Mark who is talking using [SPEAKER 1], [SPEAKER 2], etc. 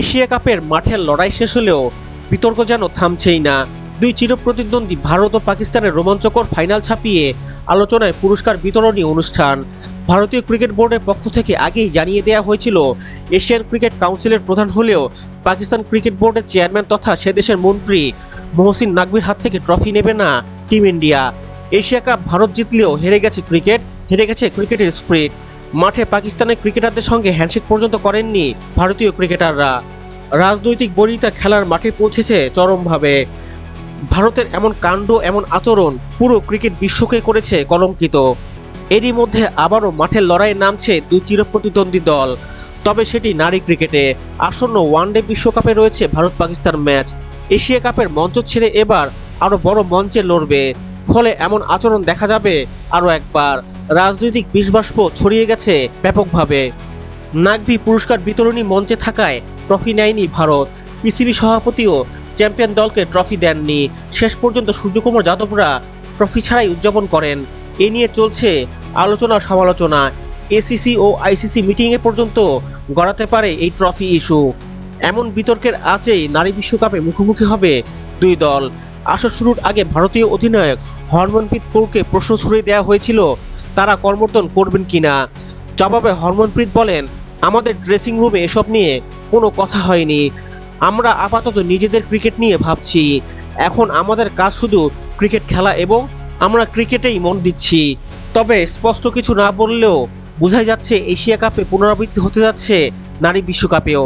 [SPEAKER 1] Asia কাপের মাঠের লড়াই শেষ হলেও বিতর্ক যেন থামছেই না। দুই চিরপ্রতিদ্বন্দ্বী ভারত ও পাকিস্তানের রোমাঞ্চকর ফাইনাল ছাপিয়ে আলোচনায় পুরস্কার বিতরণী অনুষ্ঠান। ভারতীয় ক্রিকেট বোর্ডের পক্ষ থেকে আগেই জানিয়ে দেওয়া হয়েছিল, এশিয়ান ক্রিকেট কাউন্সিলের প্রধান হলেও পাকিস্তান ক্রিকেট বোর্ডের চেয়ারম্যান তথা সে দেশের মন্ত্রী মহসিন নাকবির হাত থেকে ট্রফি নেবে না team India. Asia cup Bharat জিতলেও হেরে গেছে ক্রিকেট, হেরে গেছে ক্রিকেটের স্প্রিট। মাঠে পাকিস্তানের ক্রিকেটারদের সঙ্গে হ্যান্ডশেক পর্যন্ত করেননি ভারতীয় ক্রিকেটাররা। রাজনৈতিক বরিতা খেলার মাঠে পৌঁছেছে চরমভাবে। ভারতের এমন কাণ্ড, এমন আচরণ পুরো ক্রিকেট বিশ্বকে করেছে কলঙ্কিত। এরই মধ্যে আবারও মাঠের লড়াইয়ে নামছে দুই চিরপ্রতিদ্বন্দ্বী দল। তবে সেটি নারী ক্রিকেটে। আসন্ন ওয়ানডে বিশ্বকাপে রয়েছে ভারত পাকিস্তান ম্যাচ। এশিয়া কাপের মঞ্চ ছেড়ে এবার আরও বড় মঞ্চে লড়বে। ফলে এমন আচরণ দেখা যাবে আরও একবার। রাজনৈতিক বিষবাষ্প ছড়িয়ে গেছে ব্যাপকভাবে। নাগভি পুরস্কার বিতরণী মঞ্চে থাকায় ট্রফি নেয়নি ভারত। পিসিবি সভাপতিও চ্যাম্পিয়ন দলকে ট্রফি দেননি। শেষ পর্যন্ত সূর্যকুমার যাদবরা ট্রফি ছাড়াই উদযাপন করেন। এ নিয়ে চলছে আলোচনা সমালোচনা। এসিসি ও আইসিসি মিটিংয়ে পর্যন্ত গড়াতে পারে এই ট্রফি ইস্যু। এমন বিতর্কের আছেই নারী বিশ্বকাপে মুখোমুখি হবে দুই দল। আসর শুরুর আগে ভারতীয় অধিনায়ক হরমনপ্রীত কৌরকে প্রশ্ন ছুড়ে দেওয়া হয়েছিল তারা কর্মর্তন করবেন কিনা? জবাবে হরমনপ্রীত বলেন, আমাদের ড্রেসিং রুমে এসব নিয়ে কোনো কথা হয়নি। আমরা আপাতত নিজেদের ক্রিকেট নিয়ে ভাবছি। এখন আমাদের কাজ শুধু ক্রিকেট খেলা এবং আমরা ক্রিকেটেই মন দিচ্ছি। তবে স্পষ্ট কিছু না বললেও বোঝাই যাচ্ছে এশিয়া কাপে পুনরাবৃত্তি হতে যাচ্ছে নারী বিশ্বকাপেও।